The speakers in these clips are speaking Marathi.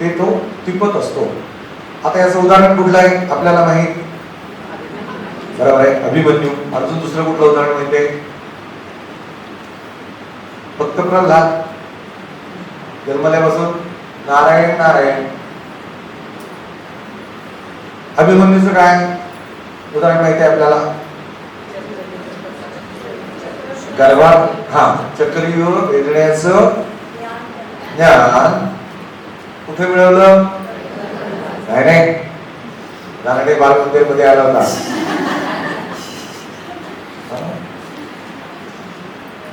ते तो टिपत असतो. आता याचं उदाहरण कुठलं आहे आपल्याला माहीत? बरोबर आहे अभिमन्यू. अजून दुसरं कुठलं उदाहरण माहितीये? फक्त प्रल्हाद जन्मल्यापासून नारायण नारायण. अभिमन्यूचं काय? उदाहरण माहिती आहे आपल्याला? गर्भात हा चक्रव्यूह वेदण्याचं ज्ञान. कुठे मिळवलं? नाही नाही. रानडे बालमंदिरमध्ये आला होता.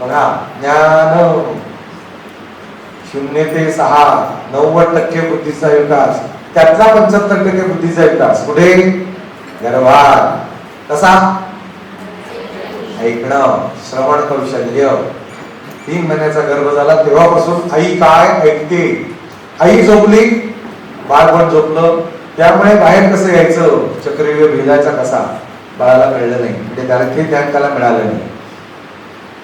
बघा ज्ञान शून्य ते सहा नव्वद टक्के बुद्धीचा विकास. त्यातला पंच्याहत्तर टक्के बुद्धीचा विकास. कुठे? गर्भात. कसा? ऐकणं श्रवण कौशल्य. तीन महिन्याचा गर्भ झाला तेव्हापासून आई काय ऐकते? आई झोपली बाळपण झोपलं. त्यामुळे बाहेर कसं यायचं? चक्रव्यूह भेदायचा कसा? बाळाला कळलं नाही. म्हणजे त्याला ते ध्यान त्याला मिळालं नाही.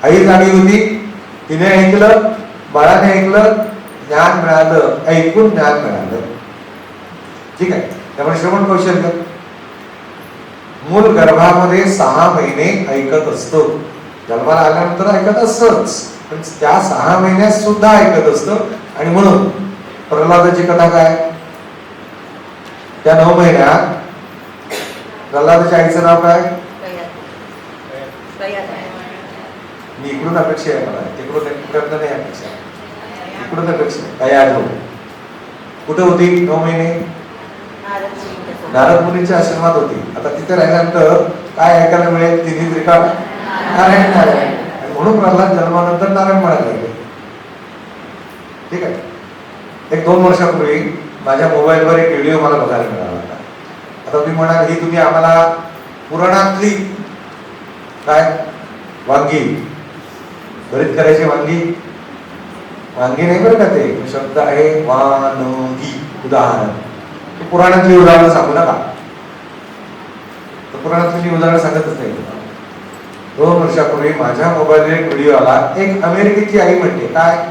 आई जागी होती. तिने ऐकलं बाळाने ऐकलं ज्ञान मिळालं ऐकून ज्ञान मिळालं. ठीक आहे. त्यामुळे श्रवण कौशल्य. मूल गर्भामध्ये सहा महिने ऐकत असतो. जन्माला आल्यानंतर ऐकत असतच. पण त्या सहा महिन्यात सुद्धा ऐकत असतं. आणि म्हणून प्रल्हादाची कथा काय? त्या नऊ महिन्यात प्रल्हादाच्या आईचं नाव काय? मी इकडून अपेक्षा आहे मला. तिकडून तिकडनं नाही अपेक्षा. इकडून अपेक्षा. तयार हो कुठे होती नऊ महिने? नारद मुनीच्या आश्रमात होती. आता तिथे राहिल्यानंतर काय ऐकायला मिळेल? तिन्ही त्रिकाळ? नारायण नारायण. म्हणून प्रल्हाद जन्मानंतर नारायण म्हणायला लागले. ठीक आहे. एक दोन वर्षापूर्वी माझ्या मोबाईलवर एक व्हिडिओ मला बघायला मिळाला होता. आता तुम्ही म्हणाल ही तुम्ही आम्हाला पुराणातली काय? वांगी. भरीत करायची वांगी? वांगी नाही बरं का ते? शब्द आहे वानगी. उदाहरण. ते पुराणातली उदाहरणं सांगू नका. तर पुराणातली मी सांगतच नाही दोन वर्षापूर्वी माझ्या मोबाईलवर एक व्हिडिओ आला. एक अमेरिकेची आई म्हणते काय?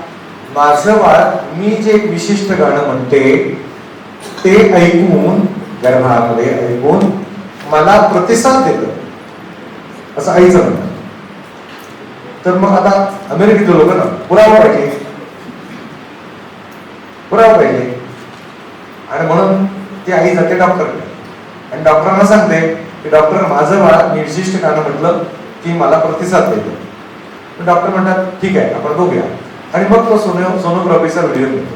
माझं बाळ मी जे एक विशिष्ट गाणं म्हणते ते ऐकून गर्भामध्ये ऐकून मला प्रतिसाद देत. असं आईचं म्हणणं. तर मग आता अमेरिकेतले लोक ना पुरावा पाहिजे. पुरावा पाहिजे. आणि म्हणून ती आई जाते डॉक्टरकडे. आणि डॉक्टरांना सांगते की डॉक्टर माझं बाळ निर्शिष्ट गाणं म्हटलं की मला प्रतिसाद देतो. डॉक्टर म्हणतात ठीक आहे आपण बघूया. आणि मग तो सोनो सोनोग्राफीचा व्हिडिओ मिळतो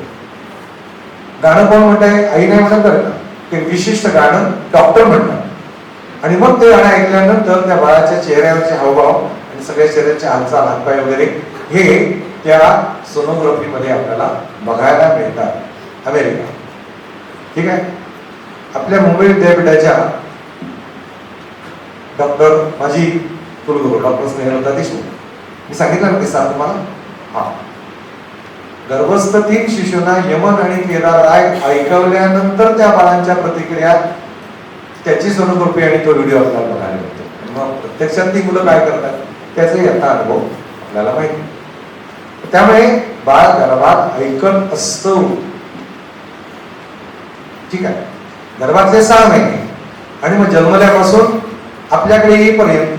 गाणं कोण म्हणताय? आई नाही म्हणत बरं ते विशिष्ट गाणं डॉक्टर म्हणतात. आणि मग ते गाणं ऐकल्यानंतर त्या बाळाच्या चेहऱ्यावरचे हावभाव आणि सगळ्या चेहऱ्याचे हालचाल हातपाय वगैरे हे त्या सोनोग्राफीमध्ये आपल्याला बघायला मिळतात. अमेरिका. ठीक आहे? आपल्या मुंबई विद्यापीठाच्या डॉक्टर माझी कुलगुरू डॉक्टर स्नेहलता देशमुख. मी सांगितलं ना किस्सा तुम्हाला? हा. गर्भस्थ तीन शिशूंना यमन आणि केदार राय ऐकवल्यानंतर त्या बाळांच्या प्रतिक्रिया त्याची सोनोग्राफी आणि तो व्हिडिओ आपल्याला बघायला मिळतो. मग प्रत्यक्षात ती मुलं काय करतात? त्याचा याचा अनुभव आपल्याला माहिती. त्यामुळे बाळ गर्भात ऐकत असतो. ठीक आहे. गर्भातले सहा महिने आणि मग जन्मल्यापासून आपल्याकडे येईपर्यंत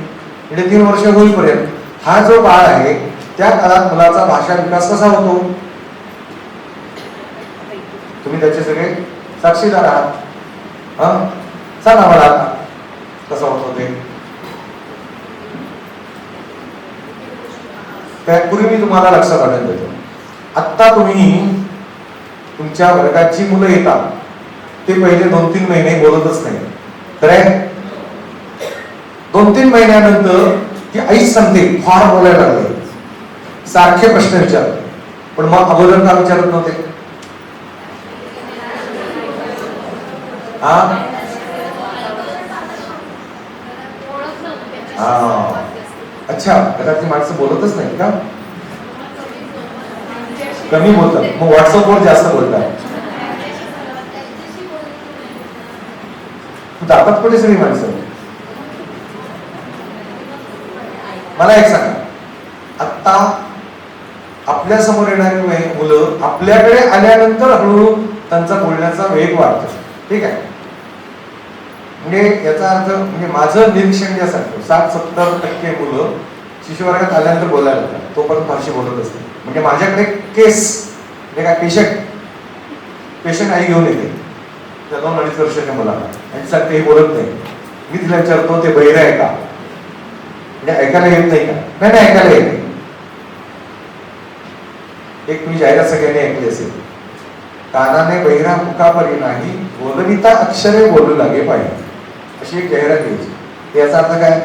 म्हणजे तीन वर्ष होईपर्यंत हा जो बाळ आहे त्या काळात मुलाचा भाषा विकास कसा होतो? तुम्ही त्याचे सगळे साक्षीदार आहात. हा? सांगा मला आता कसं होत होते त्यापूर्वी मी तुम्हाला लक्षात आणून देतो. आत्ता तुम्ही तुमच्या वर्गाची मुलं येतात. ते पहिले दोन तीन महिने बोलतच नाही. खरे दोन तीन महिन्यानंतर ती आईच सांगते फार बोलायला लागले. सारखे प्रश्न विचारते पण मग अगोदर का विचारत नव्हते? हा? अच्छा घरातली माणसं बोलतच नाही का? कमी बोलतात. मग व्हॉट्सअपवर जास्त बोलतात. जातात कुठे सगळी माणसं? मला एक सांगा. आता आपल्यासमोर येणारी मुलं आपल्याकडे आल्यानंतर हळूहळू त्यांचा बोलण्याचा वेग वाढतो. ठीक आहे? म्हणजे याचा अर्थ म्हणजे माझं निरीक्षण जे सांगतो साठ सत्तर टक्के मुलं शिशुवर्गात आल्यानंतर बोलायला लागतात. तोपर्यंत फारशी बोलत असते. म्हणजे माझ्याकडे केस म्हणजे काय पेशंट पेशंट आई घेऊन येते. त्या दोन अडीच वर्षाच्या मुलाला. आणि सांगते हे बोलत नाही. मी तिला विचारतो ते बहिरे आहे का? म्हणजे ऐकायला येत नाही का? नाही नाही ऐकायला येत नाही. एक मी जाहिरात सगळ्यांनी ऐकली असेल. कानाने बहिरा मुखापरी नाही? बोलविता अक्षरे बोलू लागे पाहिजे. अशी एक जाहिरात घ्यायची. याचा अर्थ काय?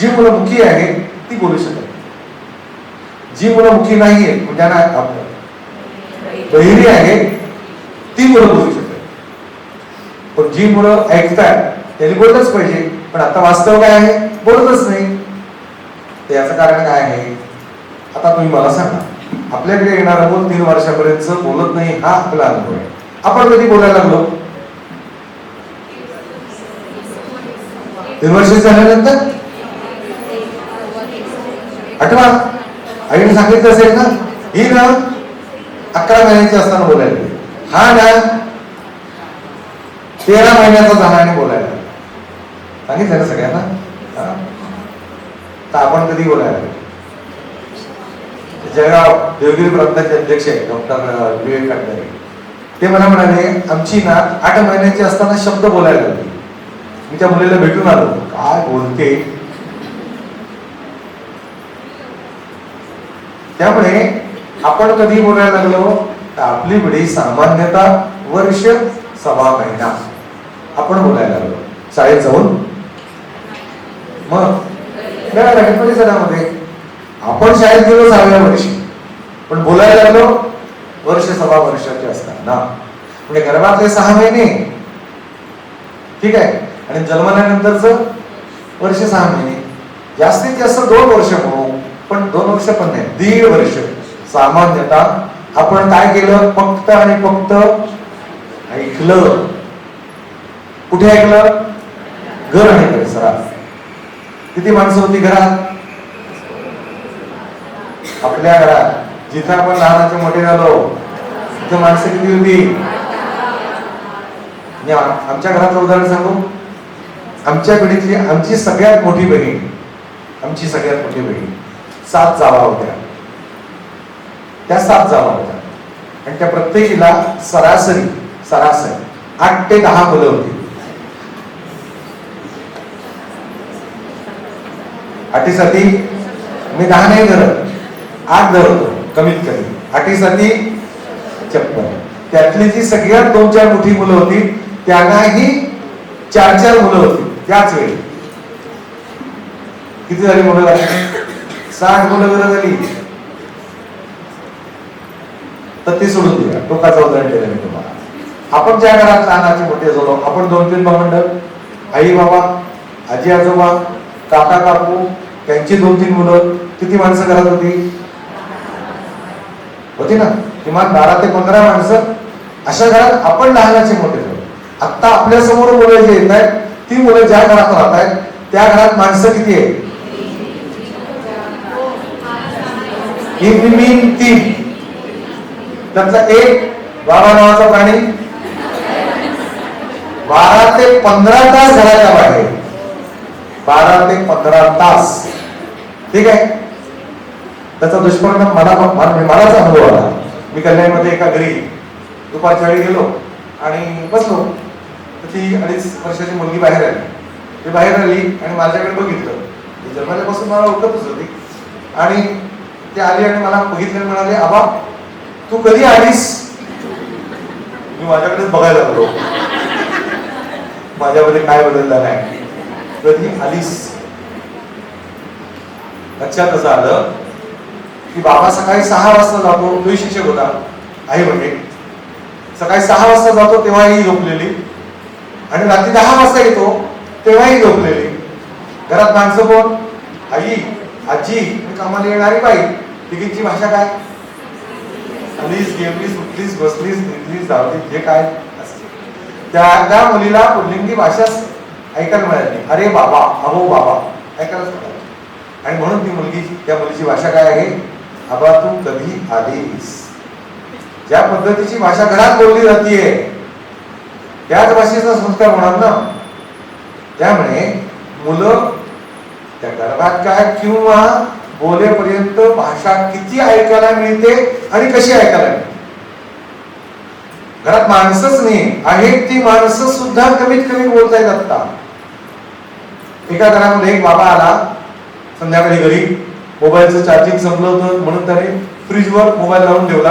जी मुलं मुखी आहेत ती बोलू शकत जी मुलं मुखी नाही आहेत म्हणजे आपलं बहिरी आहे ती मुलं बोलू शकतात पण जी मुलं ऐकतात त्यांनी बोलतच पाहिजे पण आता वास्तव काय आहे? बोलतच नाही. तर याचं कारण काय आहे? आता तुम्ही मला सांगा आपल्याकडे येणारा मूल तीन वर्षापर्यंत बोलत नाही हा आपला अनुभव आहे. आपण कधी बोलायला लागलो? इमर्जन्सी झाल्यानंतर? आठवा. आईने सांगितलं असेल ना ही ना अकरा महिन्याची असताना बोलायला हा ना तेरा महिन्याचा झाला आणि बोलायला. सांगितलं ना सगळ्यांना? तर आपण कधी बोलायला? जळगाव देवगिरी प्रांताचे अध्यक्ष आहे डॉक्टर विवेक काटकरे. ते मला म्हणाले आमची ना आठ महिन्याची असताना शब्द बोलायला लागली. मी त्या मुलीला भेटून आलो. काय बोलते? त्यामुळे आपण कधी बोलायला लागलो? तर आपली पिढी सामान्यतः वर्ष सव्वा महिना. आपण बोलायला लागलो. शाळेत जाऊन? मग? नाही, सणामध्ये आपण शाळेत गेलो सहाव्या वर्षी. पण बोलायला लागलो वर्ष सव्वा वर्षाचे असताना. म्हणजे गर्भातले सहा महिने. ठीक आहे? आणि जन्मल्यानंतरच वर्ष सहा महिने. जास्तीत जास्त दोन वर्ष म्हणू पण दोन वर्ष पण नाही दीड वर्ष. सामान्यतः आपण काय केलं? फक्त आणि फक्त ऐकलं. कुठे ऐकलं? घर आणि परिसरात. किती माणसं होती घरात? आपल्या घरात. जिथं आपण लहानाचे मोठे झालो तिथं माणसं किती होती? आमच्या घराचं उदाहरण सांगू? आमच्या पिढीतली आमची सगळ्यात मोठी बहीण आमची सगळ्यात मोठी बहीण सात जावा होत्या. त्या सात जावा होत्या. आणि त्या प्रत्येकीला सरासरी सरासरी आठ ते दहा मुलं होती. आठीसाठी मी दहा नाही धरत आठ धरतो कमीत कमी. आठीसाठी चप्पल त्यातली जी सगळ्यात दोन चार मोठी मुलं होती त्यांनाही चार चार मुलं होती. त्याच वेळी. किती झाली मुलं झाली साठ मुलं बरं झाली? तर ती सोडून दिल्या टोकाचं उदाहरण दिलं मी तुम्हाला. आपण ज्या घरात लहानाचे मोठे झालो आपण दोन तीन भावंड. आई बाबा आजी आजोबा काका काकू त्यांची दोन तीन मुलं किती माणसं घरात होती? होती ना? किमान बारा ते पंधरा माणसं. अशा घरात आपण लहानाचे मोठे झालो. आता आपल्यासमोर मुलं जे येत आहेत ती मुलं ज्या घरात राहत आहेत त्या घरात माणसं किती आहे तीन. त्यातला एक बाबा नावाचा प्राणी. बारा ते पंधरा तास घराच्या बाहेर. बारा ते पंधरा तास. ठीक आहे? त्याचा दुष्परिणाम मला मलाच अनुभव आला. मी कल्याणमध्ये एका घरी दुपारच्या वेळी गेलो आणि बसलो. ती अडीच वर्षाची मुलगी बाहेर आली. ती बाहेर आली आणि माझ्याकडे बघितलं. ती जन्मल्यापासून मला ओळखतच होती. आणि ती आली आणि मला बघितलं म्हणाले आबा तू कधी आलीस? मी माझ्याकडेच बघायला लागलो. माझ्यामध्ये काय बदललं नाही. कधी आलीस? लक्षात असं आलं की बाबा सकाळी सहा वाजता जातो. तोही शिक्षक होता. आई म्हणजे सकाळी सहा वाजता जातो तेव्हाही झोपलेली. आणि रात्री दहा वाजता येतो तेव्हाही झोपलेली. घरात माणसं कोण? आई आजी कामाला येणारी बाई. तिघींची भाषा काय? आलीस गेमलीस उठलीस बसलीस निघलीस धावलीस जे काय? असते त्या त्या मुलीला पुल्लिंगी भाषाच ऐकायला मिळाली. अरे बाबा अहो बाबा ऐकायलाच मिळाली. आणि म्हणून ती मुलगी त्या मुलीची भाषा काय आहे? आबा तू कधी आलीस. ज्या पद्धतीची भाषा घरात बोलली जातीये त्याच भाषेचा संस्कार होणार ना? त्यामुळे मुलं त्या गर्भात काय किंवा बोलेपर्यंत भाषा किती ऐकायला मिळते आणि कशी ऐकायला मिळते? घरात माणसंच नाही आहेत ती माणसं सुद्धा कमीत कमी बोलता येत आता एका घरामध्ये एक बाबा आला संध्याकाळी घरी. मोबाईलचं चार्जिंग संपलं होतं म्हणून त्याने फ्रीजवर मोबाईल लावून ठेवला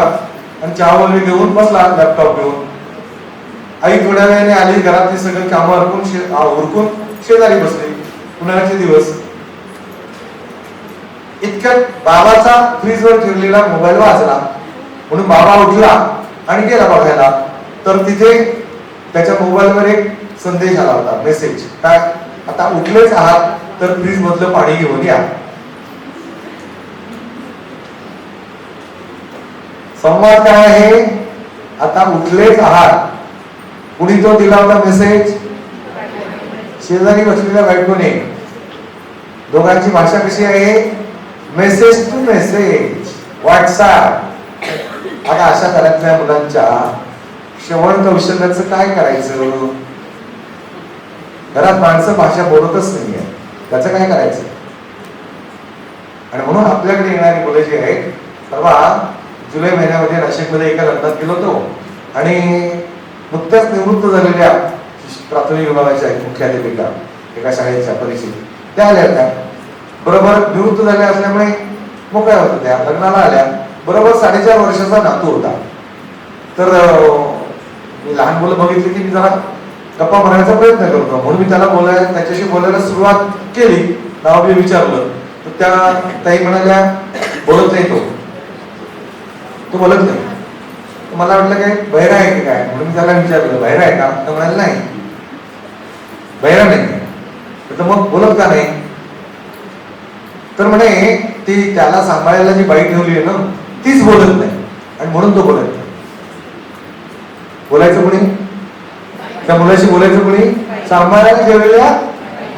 आणि चहा वगैरे घेऊन बसला लॅपटॉप घेऊन. आई थोड्या वेळाने आली घरातली सगळी कामं अडकून शे- उरकून शेजारी बसली. उन्हाळ्याचे दिवस. इतक्यात बाबाचा फ्रीजवर ठेवलेला मोबाईल वाजला. म्हणून बाबा उठला आणि गेला बघायला. तर तिथे त्याच्या मोबाईलवर एक संदेश आला होता मेसेज काय? आता उठलेच आहात तर फ्रीज मधलं पाणी घेऊन या. संवाद काय आहे? आता उठलेच आहात. कुणी तो दिला होता मेसेज शेजारी बसलेल्या बायकोने. दोघांची भाषा कशी आहे? मेसेज टू मेसेज व्हॉट्सअप आता अशा घरातल्या मुलांच्या. श्रवण कौशल्याचं काय करायचं? घरात माणसं भाषा बोलतच नाहीये. त्याचं काय करायचं? आणि म्हणून आपल्याकडे येणारी मुलं जी आहेत परवा जुलै महिन्यामध्ये नाशिकमध्ये एका लग्नात गेलो होतो. आणि नुकत्याच निवृत्त झालेल्या प्राथमिक विभागाच्या मुख्याध्यापिका एका शाळेच्या परीक्षेत. त्या आल्या त्या बरोबर निवृत्त झाल्या असल्यामुळे मोकळ्या होत्या त्या. लग्नाला आल्या. बरोबर साडेचार वर्षाचा नातू होता. तर मी लहान मुलं बघितली की मी जरा गप्पा भरायचा प्रयत्न करतो. म्हणून मी त्याला बोलायला त्याच्याशी बोलायला सुरुवात केली. नाव मी विचारलं. तर त्या ताई म्हणाल्या बोलत नाही तो. तो बोलत नाही. मला वाटलं काय बहिरा आहे की काय? म्हणून मी त्याला विचारलं बहिरा आहे का? तर म्हणाल नाही. बहिरा नाही. तर मग बोलत का नाही? तर म्हणे ती त्याला सांभाळायला जी बाई ठेवली आहे ना तीच बोलत नाही. आणि म्हणून तो बोलत नाही. बोलायचं कोणी? त्या मुलाशी बोलायचं कोणी? सांभाळायला ठेवलेल्या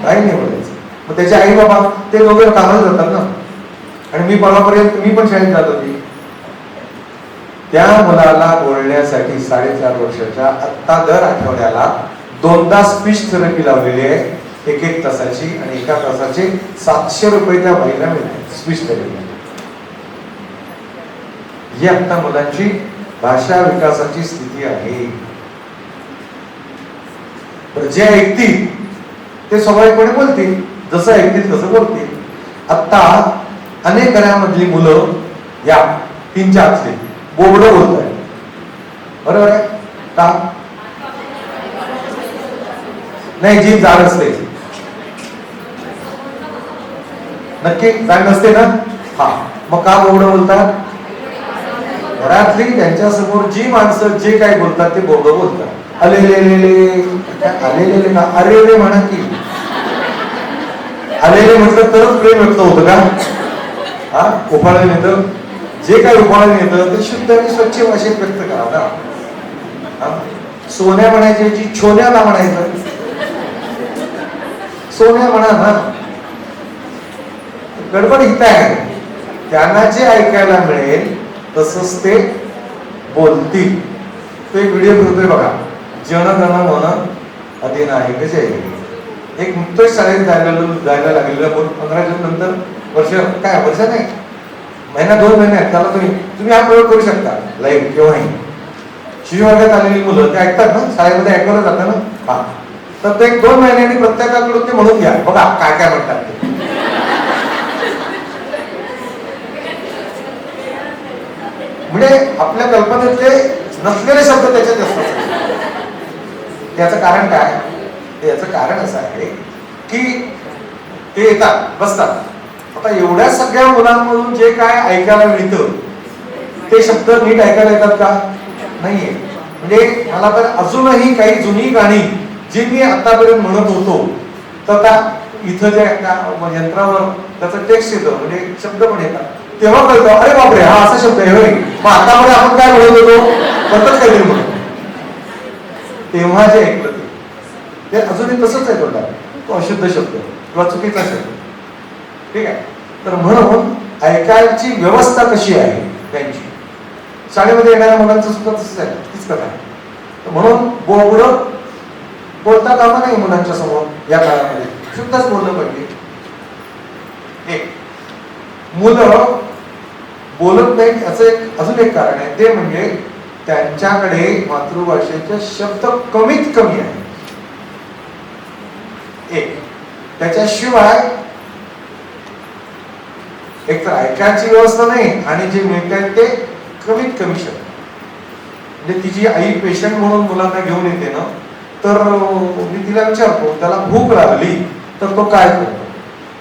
बाईने बोलायचं. मग त्याचे आई बाबा ते दोघे कामाला जातात ना. आणि मी परवापर्यंत मी पण शाळेत जात होती. त्या मुलाला बोलण्यासाठी साडेचार वर्षाच्या आत्ता दर आठवड्याला दोनदा स्पीच थेरपी लावलेली आहे. एक एक तासाची आणि एका तासाचे सातशे रुपये त्या बाईला मिळते स्पीच थेरपी ही आता मुलांची भाषा विकासाची स्थिती आहे. जे ऐकतील ते स्वाभाविकपणे बोलतील. जसं ऐकतील तसं बोलतील. आत्ता अनेक घरामधली मुलं या तीन चार असतील बोबड होत आहे बरोबर आहे? का? नाही जी जाड असते. नक्की? जाड नसते ना? हा. मग का बोबड बोलतात? घरातली त्यांच्यासमोर जी माणसं जे काय बोलतात ते बोबड बोलतात. अलेलेलेले आलेलेले का? अरे रे म्हणा की. आलेले म्हटलं तरच प्रेम व्यक्त होतं का? हा? उफाळले तर. जे काही उफाळून येतं ते शुद्ध आणि स्वच्छ भाषेत व्यक्त करा ना. सोन्या म्हणायची जी छोन्याला म्हणायचं. सोन्या म्हणा ना. गडबड हित आहे. त्यांना जे ऐकायला मिळेल तसंच ते बोलतील. तो एक व्हिडिओ करतोय बघा. जन गण मन अधिनायक जय. एक नुकतंच शाळेत जायला जायला लागलेलं पण पंधरा जून नंतर वर्ष काय वर्ष नाही? महिना दोन महिन्यात त्याला तुम्ही तुम्ही हा प्रयोग करू शकता. लाईव्ह केव्हाही. शिशु वर्गात आलेली मुलं ते ऐकतात ना? शाळेमध्ये ऐकवलं जातं ना? हा. तर ते एक दोन महिन्यांनी प्रत्येकाकडून ते म्हणून घ्या. बघा काय काय म्हणतात ते. म्हणजे आपल्या कल्पनेतले नसलेले शब्द त्याच्यात असतात. त्याचं कारण काय? याचं कारण असं आहे की ते येतात बसतात. आता एवढ्या सगळ्या मुलांमधून जे काय ऐकायला मिळतं ते शब्द नीट ऐकायला येतात का? नाहीये. म्हणजे मला तर अजूनही काही जुनी गाणी जी मी आतापर्यंत म्हणत होतो तर त्या इथं जे त्या यंत्रावर त्याचं टेक्स्ट येतं म्हणजे शब्द पण येतात. तेव्हा कळतं अरे बापरे हा असा शब्द आहे मग आतापर्यंत आपण काय म्हणत होतो? परतच काहीतरी म्हणतो तेव्हा जे ऐकलं ते. ते अजूनही तसंच आहे तोंडात. तो अशुद्ध शब्द किंवा चुकीचा शब्द. ठीक आहे? तर म्हणून ऐकायची व्यवस्था कशी आहे त्यांची? शाळेमध्ये येणाऱ्या मुलांचं सुद्धा तसंच आहे तीच कथा आहे. म्हणून बोबड बोलता कामा नाही मुलांच्या समोर या काळामध्ये. शुद्धच बोललं पाहिजे. एक मुलं बोलत नाहीत याचं एक अजून एक कारण आहे. ते म्हणजे त्यांच्याकडे मातृभाषेचे शब्द कमीत कमी आहे एक त्याच्याशिवाय एक तर ऐकायची व्यवस्था नाही आणि जे मिळतात ते कमीत कमी शब्द. म्हणजे तिची आई पेशंट म्हणून मुलांना घेऊन येते ना तर मी तिला विचारतो त्याला भूक लागली तर तो काय करतो?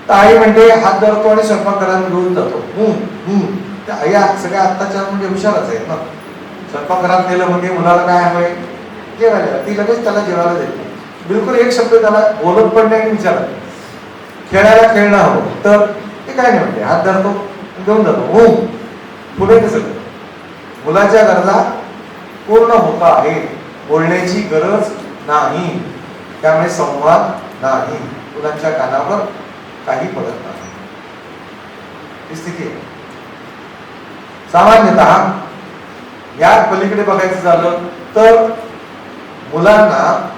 तर आई म्हणते हात धरतो आणि स्वयंपाकघरात घेऊन जातो. हम्म हम्म. त्या आई सगळ्या आत्ताच्या म्हणजे हुशारच आहेत ना. स्वयंपाकघरात नेलं म्हणजे मुलाला काय हवंय? जेवायला ती लगेच त्याला जेवायला देते. बिलकुल एक शब्द त्याला बोलत पण नाही विचारत खेळायला खेळणं हवं. तर ते काय नाही म्हणते. हात धरतो घेऊन जातो. हो पुढे कसं मुलाच्या गरजा पूर्ण होत आहे. बोलण्याची गरज नाही. त्यामुळे संवाद नाही. मुलांच्या कानावर काही पडत नाही. ही स्थिती आहे. सामान्यतः या पलीकडे बघायचं झालं तर मुलांना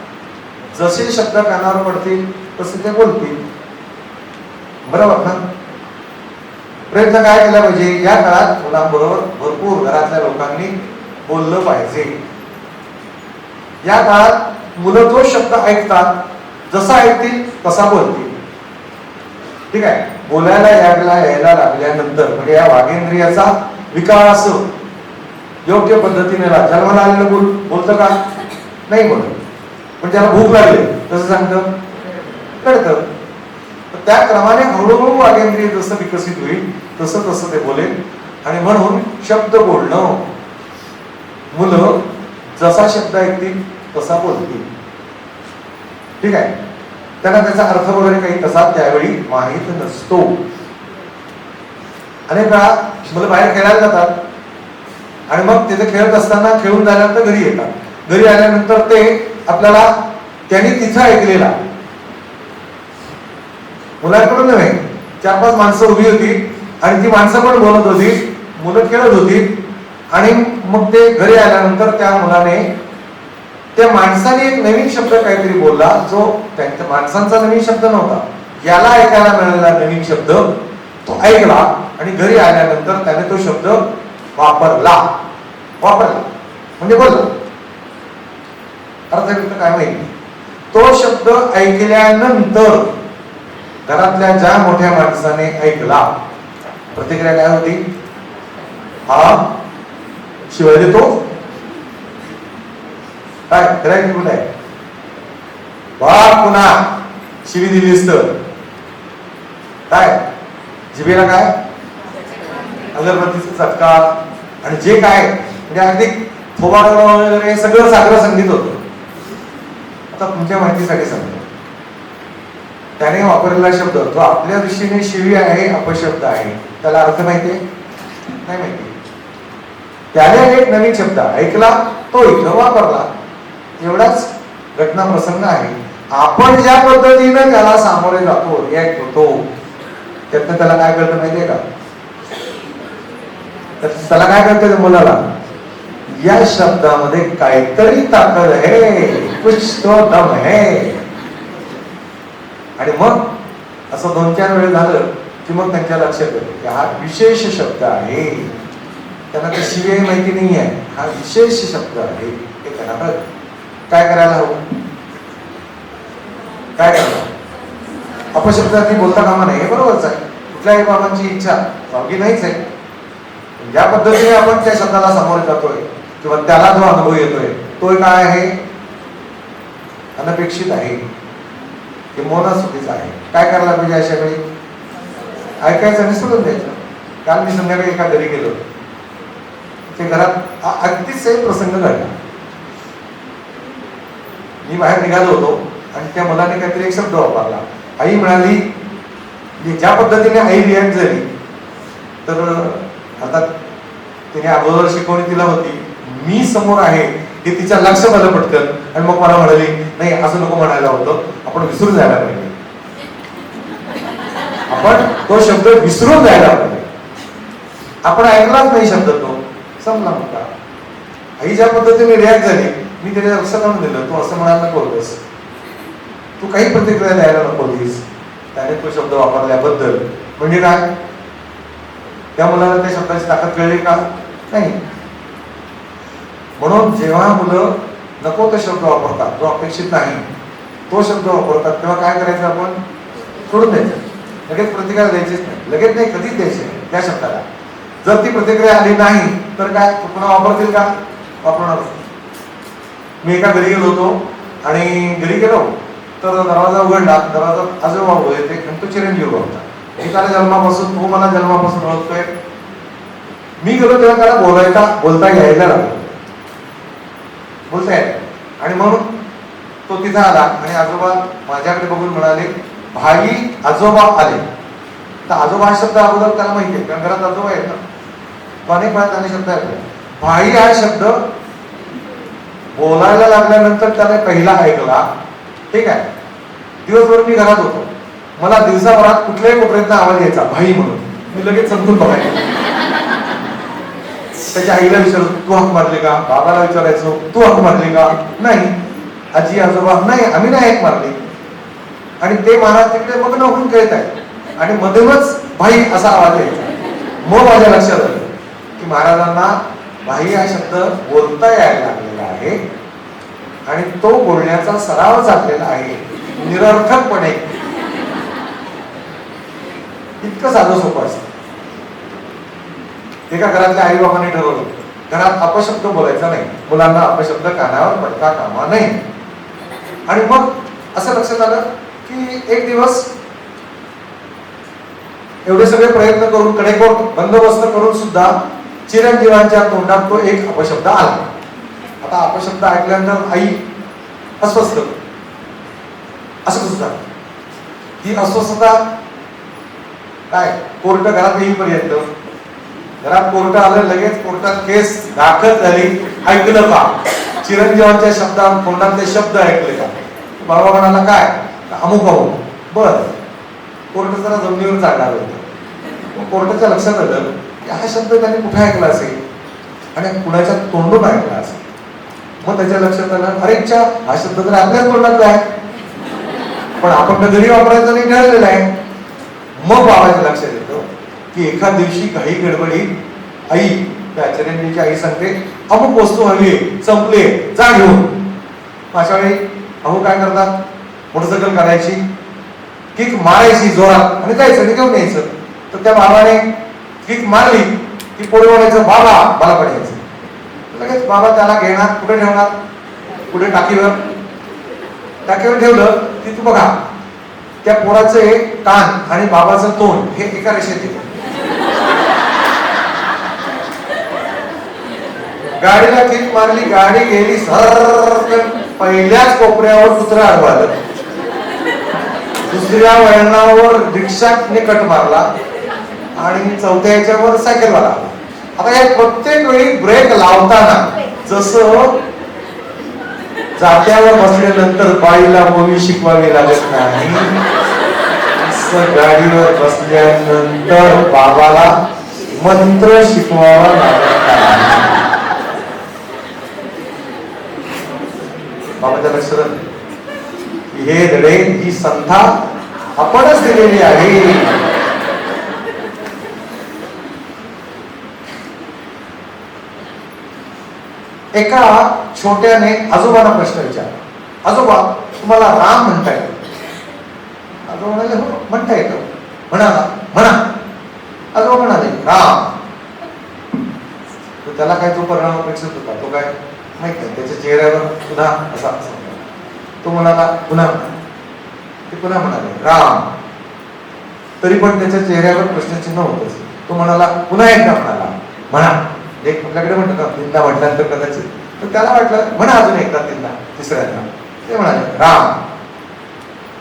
जसे शब्द कानावर पडतील तसे ते बोलतील. बरोबर ना? प्रयत्न काय केला पाहिजे? या काळात मुलांबरोबर भरपूर घरातल्या लोकांनी बोललं पाहिजे. या काळात मुलं तो शब्द ऐकतात जसा ऐकतील तसा बोलतील. ठीक आहे? बोलायला यायला यायला लागल्यानंतर म्हणजे या वाघेंद्रियाचा विकास योग्य पद्धतीने जन्माला आलेलं बोल बोलतं का? नाही बोलत. पण त्याला भूक लागली कसं सांगतं. कळतं. त्या क्रमाने हळूहळू वागेंद्रिय जसं विकसित होईल तसं तसं ते बोलेल. आणि म्हणून शब्द बोलणं हो. मुलं जसा शब्द ऐकतील तसा बोलतील. ठीक आहे? त्यांना त्याचा अर्थ वगैरे काही तसा त्यावेळी माहीत नसतो. अनेक वेळा मुलं बाहेर खेळायला जातात. आणि मग तिथे खेळत असताना खेळून झाल्यानंतर घरी येतात. घरी आल्यानंतर ते आपल्याला त्यांनी तिथं ऐकलेला. मुलांकडून नव्हे. चार पाच माणसं उभी होती आणि ती माणसं पण बोलत होती. मुलं खेळत होती. आणि मग ते घरी आल्यानंतर त्या मुलाने त्या माणसाने एक नवीन शब्द काहीतरी बोलला जो त्यांच्या माणसांचा नवीन शब्द नव्हता. याला ऐकायला मिळालेला नवीन शब्द तो ऐकला आणि घरी आल्यानंतर त्याने तो शब्द वापरला. वापरला. म्हणजे बोलला. अर्थ काय माहिती? तो शब्द ऐकल्यानंतर घरातल्या ज्या मोठ्या माणसाने ऐकला प्रतिक्रिया काय होती? हा? शिवाय देतो? काय? करायची कुठे आहे? वा पुन्हा शिवी दिलीस तर काय? जिभेला काय? अगरबत्तीचा चटका. आणि जे काय म्हणजे अगदी थोबाडा वगैरे सगळं सागरं संगीत होतं. आता तुमच्या माहितीसाठी सांगतो. त्याने वापरलेला शब्द तो आपल्या दृष्टीने शिवी आहे अपशब्द आहे. त्याला अर्थ माहितीये नाही माहिती. त्याने एक नवीन शब्द ऐकला तो इथं वापरला. एवढाच घटना प्रसंग आहे. आपण ज्या पद्धतीने त्याला सामोरे जातो रिॲक्ट होतो त्यातनं त्याला काय कळतं माहितीये का? तर त्याला काय कळतं मुलाला? या शब्दामध्ये काहीतरी ताकद आहे. कुछ तो दम है आणि मग असं दोन चार वेळ झालं की मग त्यांच्या लक्षात येतं की हा विशेष शब्द आहे. त्यांना ते शिवाय माहिती नाही आहे हा विशेष शब्द आहे. हे त्यांना कळतं. काय करायला हवं? काय करायला अपशब्दांनी बोलता कामा नाही हे बरोबरच आहे. कुठल्याही बाबांची इच्छा अवघी नाहीच आहे. ज्या पद्धतीने आपण त्या शब्दाला सामोरे जातोय किंवा त्याला जो अनुभव येतोय तो काय आहे? अनपेक्षित आहे. हे मोना चुकीचं आहे. काय करायला पाहिजे अशा वेळी ऐकायचं आणि सोडून द्यायचं. काल मी संध्याकाळी एका घरी गेलो. ते घरात अगदी सेम प्रसंग घडला. मी बाहेर निघालो होतो आणि त्या मुलाने काहीतरी एक शब्द वापरला. आई म्हणाली ज्या पद्धतीने आई रिॲक्ट झाली तर आता तिने अगोदर शिकवणी तिला होती मी समोर आहे हे तिच्या लक्ष मला पटकन. आणि मग मला म्हणाली नाही असं नको म्हणायला होतं. आपण विसरून जायला पाहिजे. आपण तो शब्द विसरून जायला पाहिजे. आपण ऐकलाच नाही शब्द तो. संपला होता आई ज्या पद्धतीने रिॲक्ट झाली मी त्याच्या लक्षात आणून दिलं तू असं म्हणायला नको होतस. तू काही प्रतिक्रिया द्यायला नको होतीस. त्याने तो शब्द वापरल्याबद्दल. म्हणजे काय? त्या मुलाला त्या शब्दाची ताकद कळली का? नाही. म्हणून जेव्हा मुलं नको तो शब्द वापरतात तो अपेक्षित नाही. तो शब्द वापरतात. तेव्हा काय करायचं आपण? सोडून द्यायचं. लगेच प्रतिक्रिया द्यायचीच नाही. लगेच नाही कधीच द्यायची नाही त्या शब्दाला. जर ती प्रतिक्रिया आली नाही तर काय? पुन्हा वापरतील का? वापरणार मी एका घरी गेलो होतो आणि घरी गेलो तर दरवाजा उघडला. दरवाजा आजोबा उभे होते. ते तो चिरंजीव होता. मी त्याला जन्मापासून? तो मला जन्मापासून ओळखतोय. मी गेलो तेव्हा त्याला बोलायला बोलता यायला लागलो. बोलताय आणि म्हणून तो तिथं आला आणि आजोबा माझ्याकडे बघून म्हणाले भाई आजोबा आले. तर आजोबा हा शब्द अगोदर त्याला माहिती आहे कारण घरात आजोबा आहेत ना. अनेक वेळा त्याने शब्द ऐकला. भाई हा शब्द बोलायला लागल्यानंतर त्याने पहिला ऐकला. ठीक आहे. दिवसभर मी घरात होतो. मला दिवसाभरात कुठल्याही कोपऱ्यातनं आवाज यायचा भाई म्हणून. मी लगेच समजून बघायचो. त्याच्या आईला विचारतो तू हक मारले का? बाबाला विचारायचो तू हक मारले का? नाही. आजी आजोबा नाही आम्ही नाही एक मारली. आणि ते महाराज तिकडे मग्न होऊन खेळत आहेत. आणि मधूनच भाई असा आवाज यायचा. मग माझ्या लक्षात आलं की महाराजांना भाई हा शब्द बोलता यायला लागलेला आहे. आणि तो बोलण्याचा सराव झालेला आहे. निरर्थकपणे. इतकं साधं सोपं असतं. एका घरातल्या आई बाबांनी ठरवलं घरात अपशब्द बोलायचा नाही. मुलांना अपशब्द कानावर पडता कामा नाही आणि मग असं लक्षात आलं की एक दिवस एवढे सगळे प्रयत्न करून कडेकोट बंदोबस्त करून सुद्धा चिरंजीवांच्या तोंडात तो एक अपशब्द आला. आता अपशब्द ऐकल्यानंतर आई अस्वस्थ. असं कसं ही अस्वस्थता काय? कोर्ट घरात येईपर्यंत घरात कोर्ट आलं लगेच कोर्टात केस दाखल झाली. ऐकलं का? चिरंजीवांच्या शब्दात कोर्टातले शब्द ऐकले का? बाबा म्हणाला काय? अमुक अमुक बर. कोर्ट जरा जमिनीवर चालणार होतं. मग कोर्टाच्या लक्षात आलं की हा शब्द त्यांनी कुठे ऐकला असेल? आणि कुणाच्या तोंडून ऐकला असेल? मग त्याच्या लक्षात आलं अरे इच्छा हा शब्द तर आपल्याच तोंडातला आहे. पण आपण घरी वापरायचा नाही ठरलेला आहे. मग बाबाच्या लक्षात येतो की एका दिवशी काही गडबडीत आई त्या आचार्यांची आई सांगते अमुक वस्तू हवी आहे, जा घेऊन. अशा वेळी अहो काय करतात? मोटरसायकल काढायची किक मारायची जोरात आणि जायचं आणि घेऊन यायचं. तर त्या बाबाने किक मारली की पोळी म्हणायचं बाबा मला पण यायचं लगेच बाबा त्याला घेणार कुठे ठेवणार? कुठे टाकीवर? टाकीवर ठेवलं की तू बघा त्या पोराचे कान आणि बाबाचं तोंड हे एका रेषेत येतं. गाडीला किक मारली गाडी गेली सर पहिल्याच कोपऱ्यावर कुत्रा अडवालं दुसऱ्या वळणावर रिक्षाने कट मारला आणि चौथ्या याच्यावर सायकलवाला आता या प्रत्येक वेळी ब्रेक लावताना जसं जात्यावर बसल्यानंतर बाईला ओवी शिकवावी लागत नाही गाडीवर बसल्यानंतर बाबाला मंत्र शिकवावा लागत नाही. बाबाच्या लक्षात हे रेन ही संथा आपणच दिलेली आहे. एका छोट्याने आजोबांना प्रश्न विचारला. आजोबा तुम्हाला राम म्हणता येतो आजोबा म्हणाले हो म्हणता येतो. म्हणा म्हणा. आजोबा म्हणाले राम. तर त्याला काय तो परिणाम अपेक्षित होता? तो काय? माहीत नाही त्याच्या चेहऱ्यावर पुन्हा असा तो म्हणाला पुन्हा म्हणा. ते पुन्हा म्हणाले राम. तरी पण त्याच्या चेहऱ्यावर प्रश्नचिन्ह होतच. तो म्हणाला पुन्हा एकदा म्हणाला. म्हणा. एक आपल्याकडे म्हणतो का तीनदा म्हटल्यानंतर कदाचित. तर त्याला वाटलं म्हणा अजून एकदा तीनदा तिसऱ्यांदा. ते म्हणाले राम.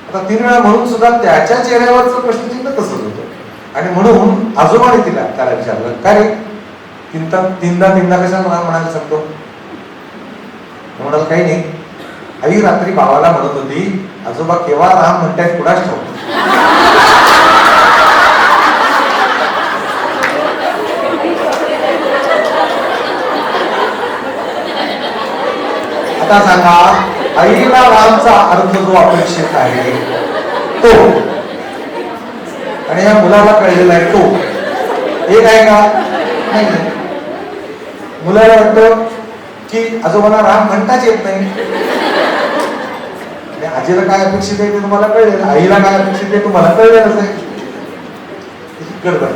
आता तीन वेळा म्हणून सुद्धा त्याच्या चेहऱ्यावरचं प्रश्नचिन्ह तसंच होतं. आणि म्हणून आजोबाने तिला त्याला विचारलं काय रे? तीनदा तीनदा तीनदा कशा मला म्हणायला सांगतो? म्हणाल काही नाही. आई रात्री बाबाला म्हणत होती आजोबा केव्हा राम म्हणताय कुणाच ठेवतो आता सांगा आईला रामचा अर्थ जो अपेक्षित आहे तो. आणि या मुलाला कळलेला आहे तो. एक आहे का? नाही. मुलाला वाटतं की आजोबाला राम म्हणताच येत नाही. आजीला काय अपेक्षित आहे ते तुम्हाला कळलेलं आईला काय अपेक्षित आहे तुम्हाला कळलेलंच आहे. गडबड.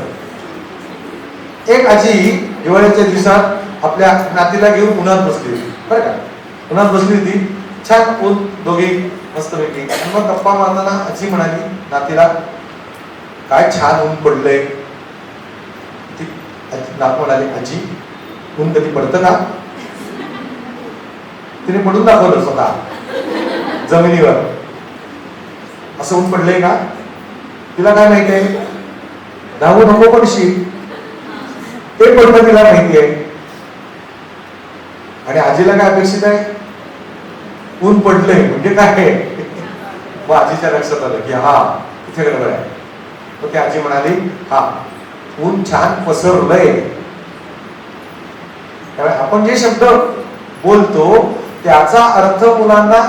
एक आजी दिवाळीच्या दिवसात आपल्या नातीला घेऊन उन्हात बसली होती. बरं का? उन्हात बसली होती. छान ऊन दोघी मस्तपैकी. आणि मग गप्पा मारताना आजी म्हणाली नातीला काय छान ऊन पडलंय. ती आजी- नात म्हणाली आजी ऊन कधी पडतं का? तिने पडून दाखवलं स्वतः जमिनीवर. असं ऊन पडलंय का? तिला काय माहिती आहे? धावू नको पडशील ते पडणं तिला माहिती आहे. आणि आजीला काय अपेक्षित आहे? ऊन पडलंय म्हणजे काय? आहे मग आजीच्या लक्षात आलं की हा इथे गडबड आहे. मग ती आजी म्हणाली हा ऊन छान पसरलंय. त्यामुळे आपण जे शब्द बोलतो त्याचा अर्थ मुलांना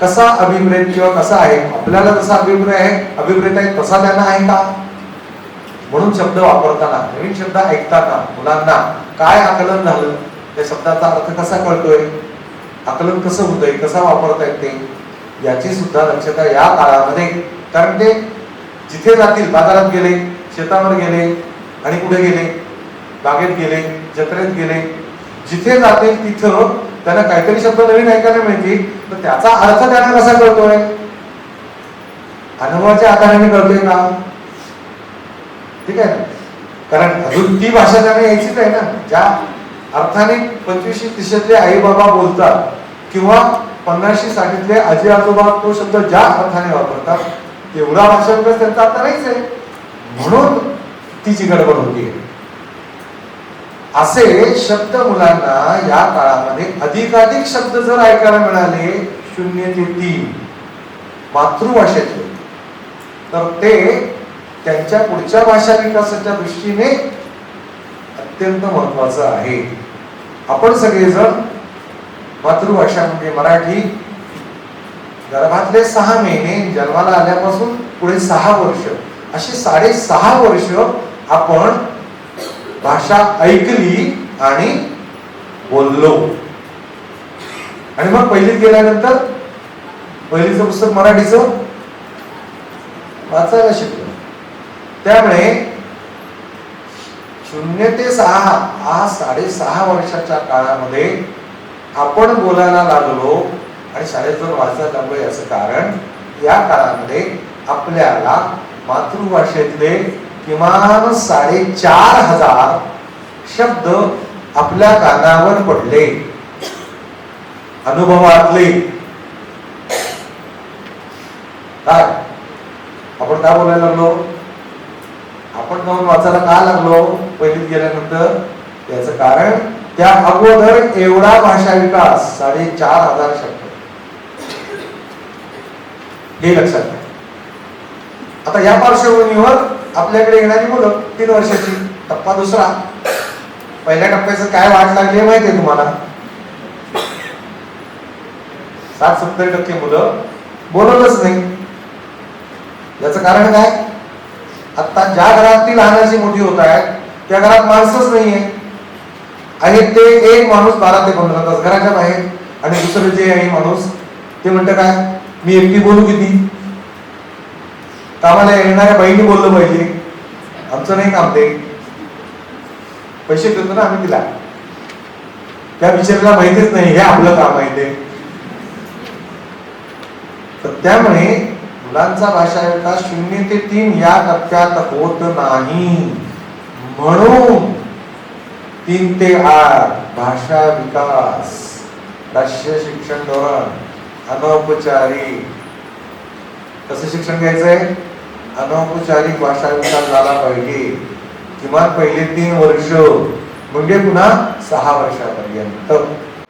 कसा अभिप्रेत किंवा कसा आहे? आपल्याला जसा अभिप्राय आहे? अभिप्रेत आहे तसा त्यांना आहे का? म्हणून शब्द वापरताना नवीन शब्द ऐकताना मुलांना काय आकलन झालं? त्या शब्दाचा अर्थ कसा कळतोय? आकलन कसं होतंय? कसा वापरता येते याची सुद्धा दक्षता या काळामध्ये कारण ते जिथे जातील बाजारात गेले शेतावर गेले आणि कुठे गेले? बागेत गेले जत्रेत गेले जिथे जातील तिथं त्यांना काहीतरी शब्द नवीन ऐकायला मिळतील. तर त्याचा अर्थ त्यांना कसा कळतोय? अनुभवाच्या आधाराने कळतोय का? ठीक आहे ना? कारण अजून ती भाषा त्यांना यायचीच आहे ना. ज्या अर्थाने पंचवीसशे तीसशेतले आई बाबा बोलतात किंवा पन्नासशे साठीतले आजी आजोबा तो शब्द ज्या अर्थाने वापरतात तेवढा भाषा त्यांचा अर्थ नाहीच आहे. म्हणून तिची गडबड होती असे शब्द मुलांना या काळामध्ये अधिकाधिक शब्द जर ऐकायला मिळाले शून्य ते तीन मातृभाषेतले तर ते त्यांच्या पुढच्या भाषा विकासाच्या दृष्टीने अत्यंत महत्वाचं आहे. आपण सगळेजण मातृभाषा म्हणजे मराठी. गर्भातले सहा महिने जन्माला आल्यापासून पुढे सहा वर्ष अशी साडेसहा वर्ष आपण भाषा ऐकली आणि बोललो. आणि मग पहिलीत गेल्यानंतर पहिलीचं पुस्तक मराठीचं वाचायला शिकलो. त्यामुळे शून्य ते सहा हा साडेसहा वर्षाच्या काळामध्ये आपण बोलायला लागलो आणि शाळेत जर वाचायला लागलो याचं कारण या काळामध्ये आपल्याला मातृभाषेतले किमान साडेचार हजार शब्द आपल्या कानावर पडले. अनुभवातले. काय? आपण काय बोलायला लागलो? आपण जाऊन वाचायला का लागलो? पहिलीत गेल्यानंतर. याचं कारण त्या अगोदर एवढा भाषा विकास साडेचार हजार शब्द. हे लक्षात घ्या. आता या पार्श्वभूमीवर आपल्याकडे येणारी मुलं तीन वर्षाची टप्पा दुसरा. पहिल्या टप्प्याचं काय वाट लागली आहे माहितीये तुम्हाला? साठ सत्तर टक्के मुलं बोलतच नाही. याचं कारण काय? आता ज्या घरात ती लहानाची मोठी होत आहेत त्या घरात माणसंच नाहीये आहेत. ते एक माणूस बारा ते पंधरा तास घराच्या बाहेर. आणि दुसरं जे आहे माणूस ते म्हणतं काय? मी एकटी बोलू किती? कामाला येणाऱ्या बाईने बोललं पाहिजे. आमचं नाही काम ते. पैसे देतो ना आम्ही तिला. त्या बिचारीला माहितीच नाही हे आपलं काम आहे ते. तर त्यामुळे मुलांचा भाषा विकास शून्य ते तीन या टप्प्यात होत नाही. म्हणून तीन ते आठ भाषा विकास राष्ट्रीय शिक्षण धोरण अनौपचारिक कसं शिक्षण घ्यायचं आहे अनौपचारिक भाषा विकास झाला पाहिजे. किमान पहिले तीन वर्ष म्हणजे पुन्हा सहा वर्षापर्यंत.